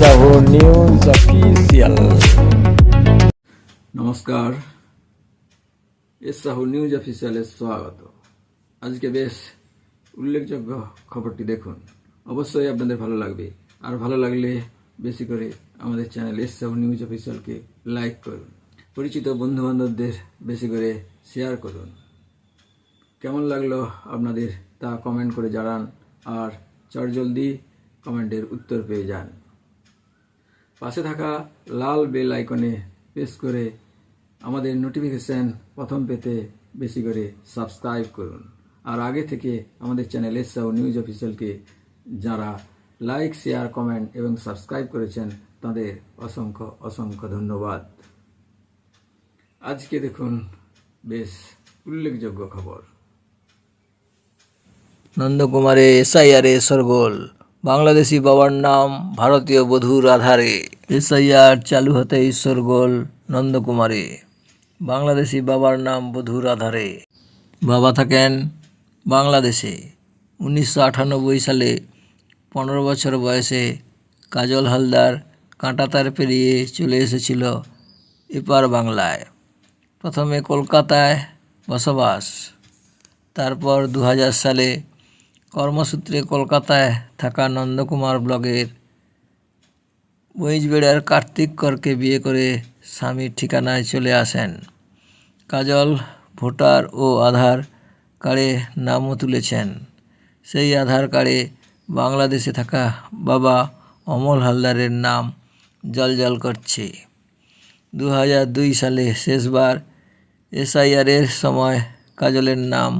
Sahu news official নমস্কার। S Sahu news অফিসিয়ালে স্বাগত। আজকে বেশ উল্লেখযোগ্য খবরটি দেখুন। অবশ্যই আপনাদের ভালো লাগবে। আর ভালো লাগলে বেশি করে আমাদের চ্যানেল এস সাহু নিউজ অফিসিয়ালকে লাইক করুন। পরিচিত বন্ধু বান্ধবদের বেশি করে শেয়ার করুন। কেমন লাগল আপনাদের তা কমেন্ট করে জানান। আর চটজলদি কমেন্টের উত্তর পেয়ে যান। পাশে থাকা লাল বেল আইকনে প্রেস করে আমাদের নোটিফিকেশান প্রথম পেতে বেশি করে সাবস্ক্রাইব করুন। আর আগে থেকে আমাদের চ্যানেল এসআও নিউজ অফিসিয়ালকে যারা লাইক শেয়ার কমেন্ট এবং সাবস্ক্রাইব করেছেন, তাদের অসংখ্য অসংখ্য ধন্যবাদ। আজকে দেখুন বেশ উল্লেখযোগ্য খবর। নন্দকুমারে এসআইআরে সরগোল। বাংলাদেশি বাবার নাম ভারতীয় বধূর আধারে। এসআইআর চালু হতেই সরগোল নন্দকুমারে। বাংলাদেশি বাবার নাম বধূর আধারে। বাবা থাকেন বাংলাদেশে। উনিশশো আটানব্বই সালে পনেরো বছর বয়সে কাজল হালদার কাঁটাতার পেরিয়ে চলে এসেছিল এপার বাংলায়। প্রথমে কলকাতায় বসবাস তারপর দু হাজার সালে কর্মসূত্রে কলকাতায় থাকা নন্দকুমার ব্লগের বইজবেড়ার কার্তিক করকে বিয়ে করে স্বামীর ঠিকানায় চলে আসেন। কাজল, ভোটার ও আধার কার্ডে নামও তুলেছেন। সেই আধার কার্ডে বাংলাদেশে থাকা বাবা অমল হালদারের নাম জলজল করছে। দু দুই সালে শেষবার এসআইআরের সময় কাজলের নাম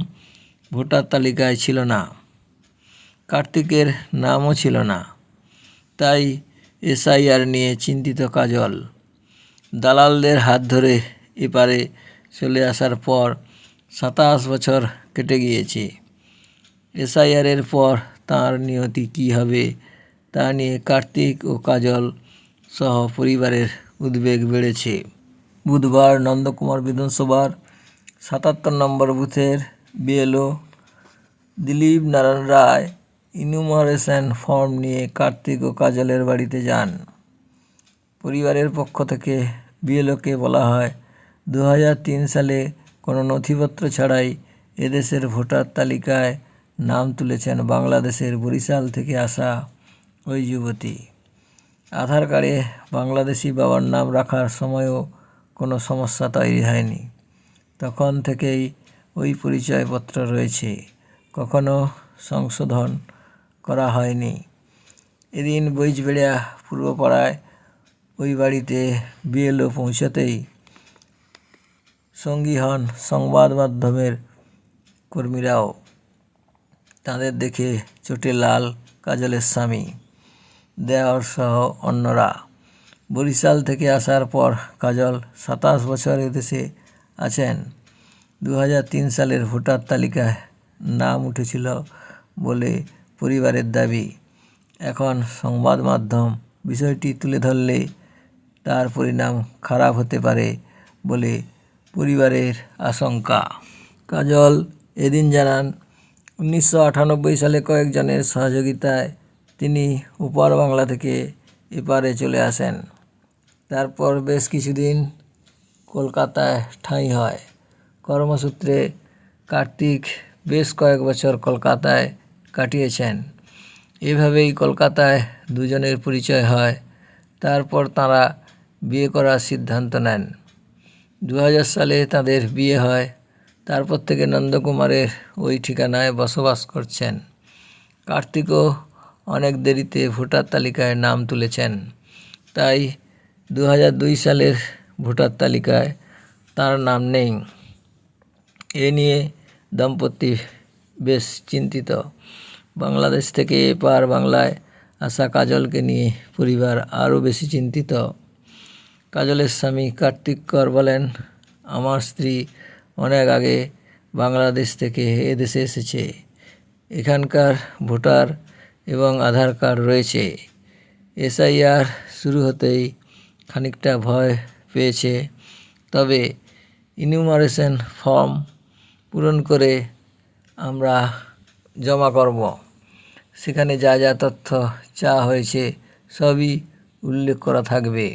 ভোটার তালিকায় ছিল না। কার্তিকের নামও ছিল না। তাই এসআইআর নিয়ে চিন্তিত কাজল। দালালদের হাত ধরে এপারে চলে আসার পর সাতাশ বছর কেটে গিয়েছে। এসআইআরের পর তার নিয়তি কী হবে তা নিয়ে কার্তিক ও কাজল সহ পরিবারের উদ্বেগ বেড়েছে। বুধবার নন্দকুমার বিধানসভার সাতাত্তর নম্বর বুথের BLO Dilip Narayan Roy enumeration form নিয়ে কার্তিক ও কাজলের বাড়িতে যান। পরিবারের পক্ষ থেকে বিএলওকে বলা হয় দু হাজার তিন সালে কোনো নথিপত্র ছাড়াই এদেশের ভোটার তালিকায় নাম তুলেছেন বাংলাদেশের বরিশাল থেকে আসা ওই যুবতী। আধার কার্ডে বাংলাদেশি বাবার নাম রাখার সময়ও কোনো সমস্যা তৈরি হয়নি। তখন থেকেই ওই পরিচয়পত্র রয়েছে। কখনো সংশোধন করা হয়নি। এদিন বইজবেড়িয়া পূর্বপাড়ায় ওই বাড়িতে বিএলও পৌঁছাতেই সঙ্গী হন সংবাদ মাধ্যমের কর্মীরাও। তাদের দেখে চোটে লাল কাজলের স্বামী দেওয়ার সহ অন্যরা। বরিশাল থেকে আসার পর কাজল সাতাশ বছর এদেশে আছেন। দু হাজার তিন সালের ভোটার তালিকায় নাম উঠেছিল বলে পরিবারের দাবি। এখন সংবাদ মাধ্যম বিষয়টি তুলে ধরলে তার পরিণাম খারাপ হতে পারে বলে পরিবারের আশঙ্কা। কাজল এদিন জানান, উনিশশো আটানব্বই সালে কয়েকজনের সহযোগিতায় তিনি উপার বাংলা থেকে এপারে চলে আসেন। তারপর বেশ কিছুদিন কলকাতায় ঠাঁই হয়। কর্মসূত্রে কার্তিক বেশ কয়েক বছর কলকাতায় কাটিয়েছেন। এভাবেই কলকাতায় দুজনের পরিচয় হয়। তারপর তারা বিয়ে করার সিদ্ধান্ত নেন। দু হাজার সালে তাদের বিয়ে হয়। তারপর থেকে নন্দকুমারের ওই ঠিকানায় বসবাস করছেন। কার্তিকও অনেক দেরিতে ভোটার তালিকায় নাম তুলেছেন। তাই দু সালের ভোটার তালিকায় তার নাম নেই। এ নিয়ে দম্পতি বেশ চিন্তিত। বাংলাদেশ থেকে এপার বাংলায় আসা কাজলকে নিয়ে পরিবার আরও বেশি চিন্তিত। কাজলের স্বামী কার্তিক কর বলেন, আমার স্ত্রী অনেক আগে বাংলাদেশ থেকে এদেশে এসেছে। এখানকার ভোটার এবং আধার কার্ড রয়েছে। এসআইআর শুরু হতেই খানিকটা ভয় পেয়েছে। তবে ইনিউমারেশন ফর্ম পূরণ করে আমরা জমা করব। সেখানে যা যা তথ্য চা হয়েছে সবই উল্লেখ করা থাকবে।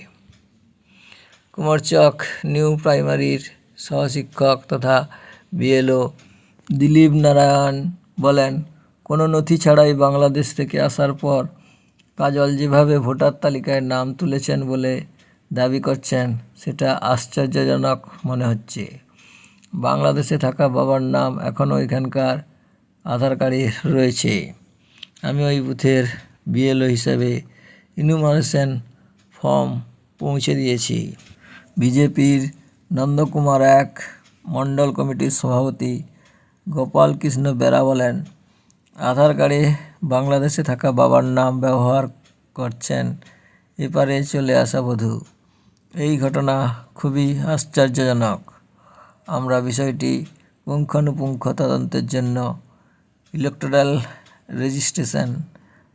কুমারচক নিউ প্রাইমারির সহশিক্ষক তথা বিএলও দিলীপ নারায়ণ বলেন, কোনো নথি ছাড়াই বাংলাদেশ থেকে আসার পর কাজল যেভাবে ভোটার তালিকায় নাম তুলেছেন বলে দাবি করছেন, সেটা আশ্চর্যজনক মনে হচ্ছে। বাংলাদেশে থাকা বাবার নাম এখনও এখানকার আধার কার্ডে রয়েছে। আমি ওই বুথের বিএলও হিসাবে ইনুমারেশন ফর্ম পৌঁছে দিয়েছি। বিজেপির নন্দকুমার এক মণ্ডল কমিটির সভাপতি গোপাল কৃষ্ণ বেরা বলেন, আধার কার্ডে বাংলাদেশে থাকা বাবার নাম ব্যবহার করছেন, এপারে চলে আসা বধূ। এই ঘটনা খুবই আশ্চর্যজনক। আমরা বিষয়টি পুঙ্খানুপুঙ্খ তদন্তের জন্য ইলেকট্রাল রেজিস্ট্রেশন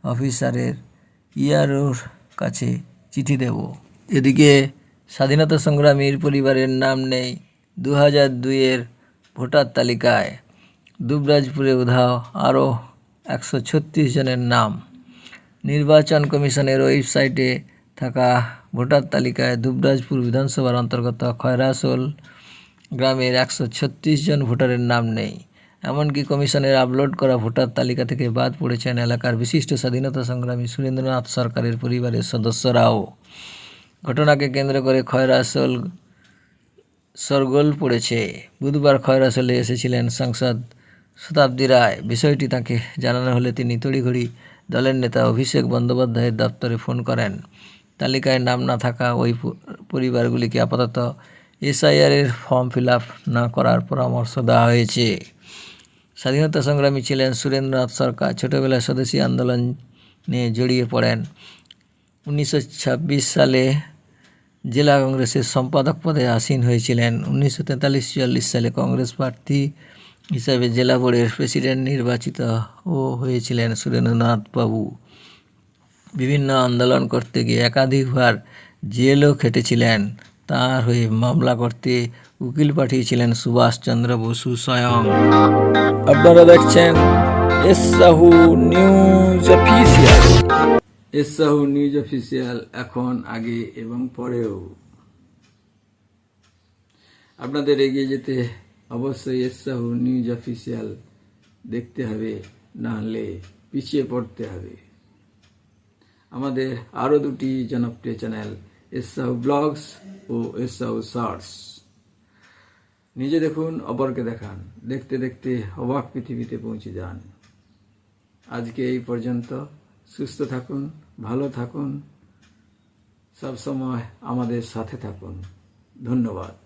অফিসারের ইআরওর কাছে চিঠি দেব। এদিকে স্বাধীনতা সংগ্রামীর পরিবারের নাম নেই। দু হাজার দুইয়ের ভোটার তালিকায় দুবরাজপুরে উধাও আরও একশো ছত্রিশ জনের নাম। নির্বাচন কমিশনের ওয়েবসাইটে থাকা ভোটার তালিকায় দুবরাজপুর বিধানসভার অন্তর্গত খয়রাসোল গ্রামের একশো ছত্রিশ জন ভোটারের নাম নেই। এমনকি কমিশনের আপলোড করা ভোটার তালিকা থেকে বাদ পড়েছেন এলাকার বিশিষ্ট স্বাধীনতা সংগ্রামী সুরেন্দ্রনাথ সরকারের পরিবারের সদস্যরাও। ঘটনাকে কেন্দ্র করে খয়রাসোল সরগোল পড়েছে। বুধবার খয়রাসলে এসেছিলেন সাংসদ শতাব্দী রায়। বিষয়টি তাকে জানানো হলে তিনি তড়িঘড়ি দলের নেতা অভিষেক বন্দ্যোপাধ্যায়ের দপ্তরে ফোন করেন। তালিকায় নাম না থাকা ওই পরিবারগুলিকে আপাতত এসআইআরের ফর্ম ফিল না করার পরামর্শ দেওয়া হয়েছে। স্বাধীনতা সংগ্রামী ছিলেন সুরেন্দ্রনাথ সরকার। ছোটবেলায় স্বদেশী আন্দোলনে জড়িয়ে পড়েন। উনিশশো ছাব্বিশ সালে জেলা কংগ্রেসের সম্পাদক পদে আসীন হয়েছিলেন। উনিশশো তেতাল্লিশ চুয়াল্লিশ সালে কংগ্রেস প্রার্থী হিসাবে জেলা বোর্ডের প্রেসিডেন্ট নির্বাচিত ও হয়েছিলেন সুরেন্দ্রনাথ বাবু। বিভিন্ন আন্দোলন করতে গিয়ে একাধিকবার জেলও খেটেছিলেন। তার হয়ে মামলা করতে উকিল পাঠিয়েছিলেন সুভাষচন্দ্র বসু স্বয়ং। আপনারা দেখছেন S Sahu news official. News official এখন, আগে এবং পরেও। আপনাদের এগিয়ে যেতে অবশ্যই এসাহু নিউজ অফিসিয়াল দেখতে হবে, না হলে পিছিয়ে পড়তে হবে। আমাদের আরও দুটি জনপ্রিয় চ্যানেল এসাহু ব্লগস ও এসাউ সার্স নিজে দেখুন, অপরকে দেখান। দেখতে দেখতে অবাক পৃথিবীতে পৌঁছে যান। আজকে এই পর্যন্ত। সুস্থ থাকুন, ভালো থাকুন, সবসময় আমাদের সাথে থাকুন। ধন্যবাদ।